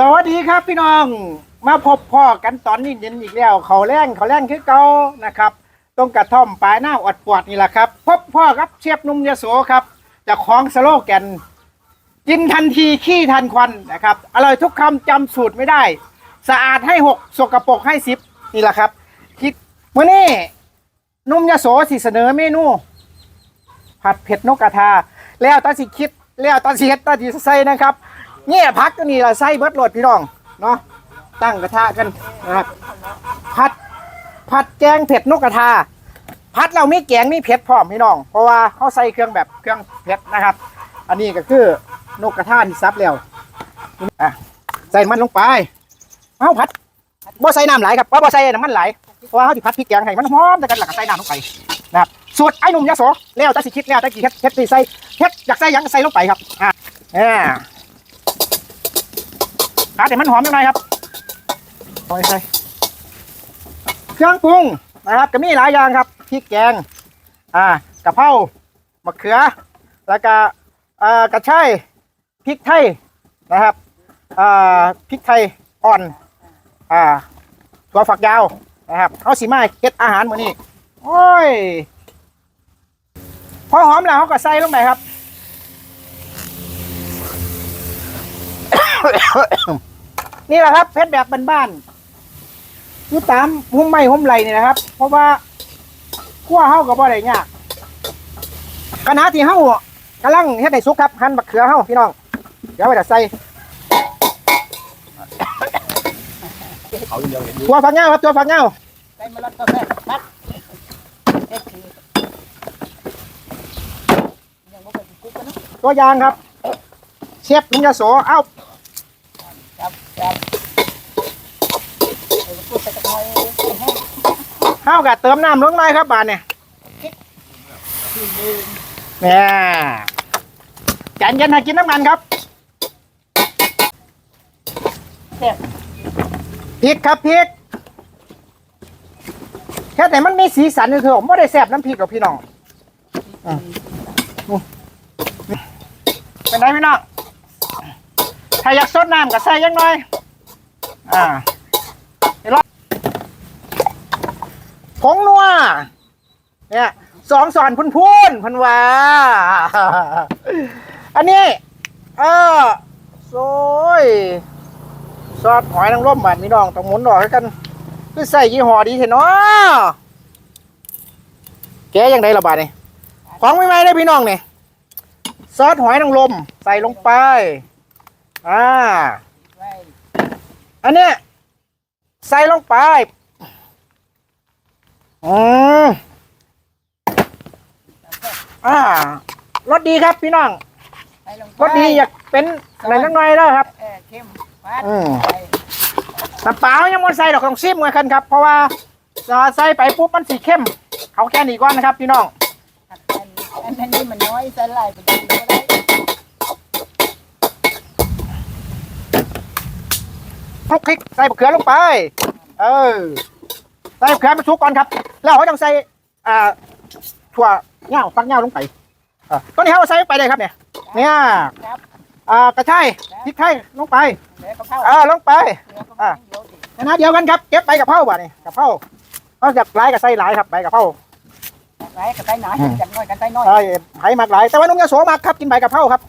สวัสดีครับพี่น้องมาพบพ่อกันตอนนี้เย็นอีกแล้ว เขาแรงเขาแรงคือเก่านะครับตรงกระท่อมปลายหน้าอดปวดนี่แหละครับ พบพ่อครับเชฟนุ่มยโสครับเจะของสโลแกนกินทันทีขี้ทันควันนะครับอร่อยทุกคำจำสูตรไม่ได้ สะอาดให้หกสกปรกให้สิบนี่แหละครับคิดวันนี้นุ่มยโสสิเสนอเมนู ผัดเผ็ดนกกระทา แล้วตาสิคิดแล้วตาสิเฮ็ดตาสิใส่นะครับ เนี่ยพักก็นี่ละใส่เบิดโหลดพี่น้องเนาะตั้งกระทะกันนะครับผัดผัดแกงเผ็ดนกกระทาผัดเราไมีแกงไมีเผ็ดพร้อมพี่น้อง เพราะว่าเขาใส่เครื่องแบบเครื่องเผ็ดนะครับ อันนี้ก็คือนกกระทาที่ซับแล้วอะใส่มันลงไปเอาผัดบ่ใส่น้ำไหลครับเพราะบ่ใส่น้ำมันไหลเพราะว่าเขาจะผัดพริกแกงให้มันหอมแต่กันหลังใส่น้ำลงไปนะครับสูตรไอ้หนุ่มยโสแล้วจะสิคิดแล้วจะกี่เฮ็ดเฮ็ดใส่เฮ็ดอยากใส่ยังใส่ลงไปครับอ่า เนี่ยขาแต่มันหอมยังไงครับโอ้ยใส่เครื่องปรุงนะครับก็มีหลายอย่างครับพริกแกง อ่ากะเพรามะเขือ แล้วก็อ่ากระชายพริกไทยนะครับอ่าพริกไทยอ่อนอ่าตัวฝักยาวนะครับเขาสีมาเฮ็ดอาหารมื้อนี้โอ้ยพอหอมแล้วเขาก็ใส่ลงไปครับ นี่แหละครับเพชรแบบบ้านๆอยู่ตามหุ้มไม้หุ้มไหลนี่นะครับ เพราะว่าขั้วเฮากับบ่ได้ยากขณะที่เฮากำลังเฮ็ดให้สุกครับหั่นบักเขือเฮาพี่น้องเดี๋ยวไปจะใส่ตัวฝักเงาครับตัวฝักเงาได้มาแล้วก็แม่ปัดเอ็กซ์ทียังไม่เคยกุ๊กกันนะตัวอยางครับ เชฟลุงยาโสเอ้า ข้าวกะเติมน้ำลงหน่อยครับบานเนี่ยเนี่ยแกนเย็นให้กินน้ำมันครับพริกครับพริกแค่แต่มันมีสีสันเถอะไม่ได้แซ่บน้ำพริกกับพี่น้องอะเป็นไงพี่น้อง ถ้าอยากซดน้ำก็ใส่ยังหน่อย อ่าเดี๋ยวรอผงนัว เนี่ยสองสอนพุนพุนพันว่า อันนี้ เออโซยซอสหอยนางรมบาดมีน้องต้องหมุนออกให้กัน คือใส่ยี่ห้อดีเถอะเนาะแกยังไงละบาดนี่ของไม่ไม่ได้พี่น้องเนี่ยซอสหอยนางรมใส่ลงไป อ่าไว้อันเนี้ยใส่ลงไป อืมอ่ารสดีครับพี่น้องใส่ลงไปรสดีอยากเป็นอะไรสักหน่อยแล้วครับเออเข้มปัดอืมใส่น้ำเปล่ายังมันใส่ดอกของซิมกันครับ เพราะว่าใส่ไปปุ๊บมันสีเข้ม เอาแค่นี้ก่อนนะครับ พี่น้อง อันอันอันนี้มันน้อยใส่ลายไปดีก็ได้ คลุกคลิกใส่มะเขือลงไป เออใส่มะเขือมาชุกก่อนครับ แล้วเขาต้องใส่อ่าถั่วเง่าฟักเง่าลงไปอ่าตัวนี้เขาใส่ลงไปเลยครับเนี่ยเนี่ยครับอ่ากระชายพริกไทยลงไปเดี๋ยวกระเพราอ่าลงไปเดี๋ยวกระเพราเดี๋ยวดิคณะเดียวกันครับเก็บใบกะเพราบ่ะนี่กะเพราเขาจะหลายกับใส่หลายครับใบกะเพราไว้กระไตหนาจังน้อยกันไตน้อยใช่ไผ่หมักหลายแต่ว่านุ่มยาโสมากครับกินใบกะเพราครับ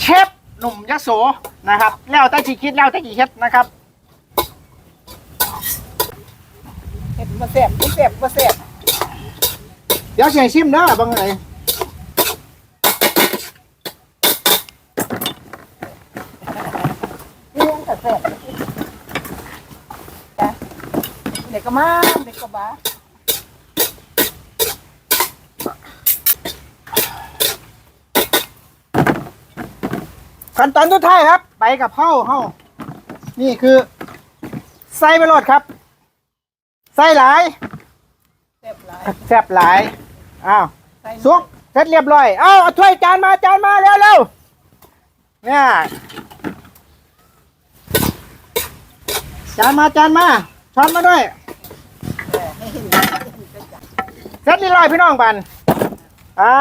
เชฟ หนุ่มยะโสนะครับ แล้วแต่จีคิดแล้วแต่จีเฮ็ดนะครับเห็ดมาแซ่บไม่แซ่บมาแซ่บเดี๋ยวเสียชิมเด้อบางไงเลี้ยงแต่แซ่บจ้ะเด็กก็มาเด็กก็บ้า ขั้นตอนสุดท้ายครับใบกะเพราเฮานี่คือใส่ไปโหลดครับใส่หลายแซ่บหลายแซ่บหลายอ้าวใส่สุกเสร็จเรียบร้อยเอาเอาถ้วยจานมาจานมาเร็วเร็วเนี่ยจานมาจานมาช้อนมาด้วยเออให้เห็นเสร็จเรียบร้อยพี่น้องบันอ่า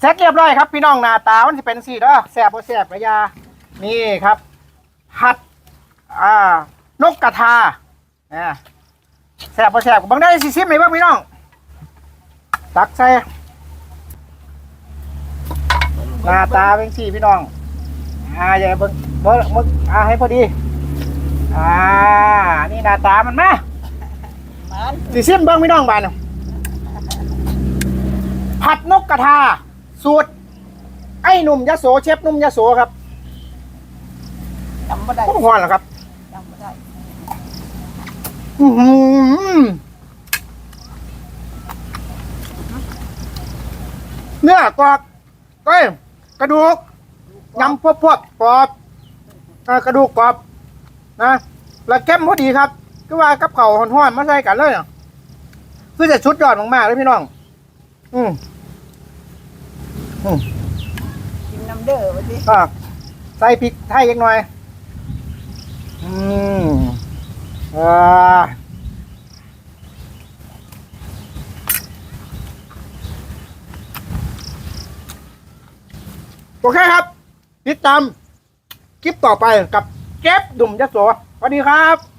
เสร็จเรียบร้อยครับพี่น้องหน้าตามันจะเป็นสีเด้อแสบบ่แสบกระยานี่ครับผัดอ่านกกระทาเนี่ยแสบบ่แสบบังได้สิซิมไหมบ้างพี่น้อง ตักใส่หน้าตาเป็นสีพี่น้องอ่าอย่าเบิ่งเบิ่งเบิ่งอ่าให้พอดีอ่านี่หน้าตามันมามันสิซิมเบิ่งพี่น้องบานน่ะผัดนกกระทา สูตร ไอ้หนุ่มยโสเชฟหนุ่มยโสครับจำไม่ได้พวกหอนเหรอครับจำไม่ได้อื้อหือเนื้อกรอบเอ้ยกระดูกยำพวกพวกกรอบเอ่อกระดูกกรอบนะแล้วแก้มพอดีครับก็ว่ากับเขาวห่อนๆมาใส่กันเลยอะคือจะชุดยอดมากๆเลยพี่น้อง อืม อืมกินน้ำเด้อวันนี้ก็ใส่พริกไทยอีกหน่อย อืมอ่าโอเคครับ ติดตามคลิปต่อไปกับเก็บดุ่มยะโสสวัสดีครับ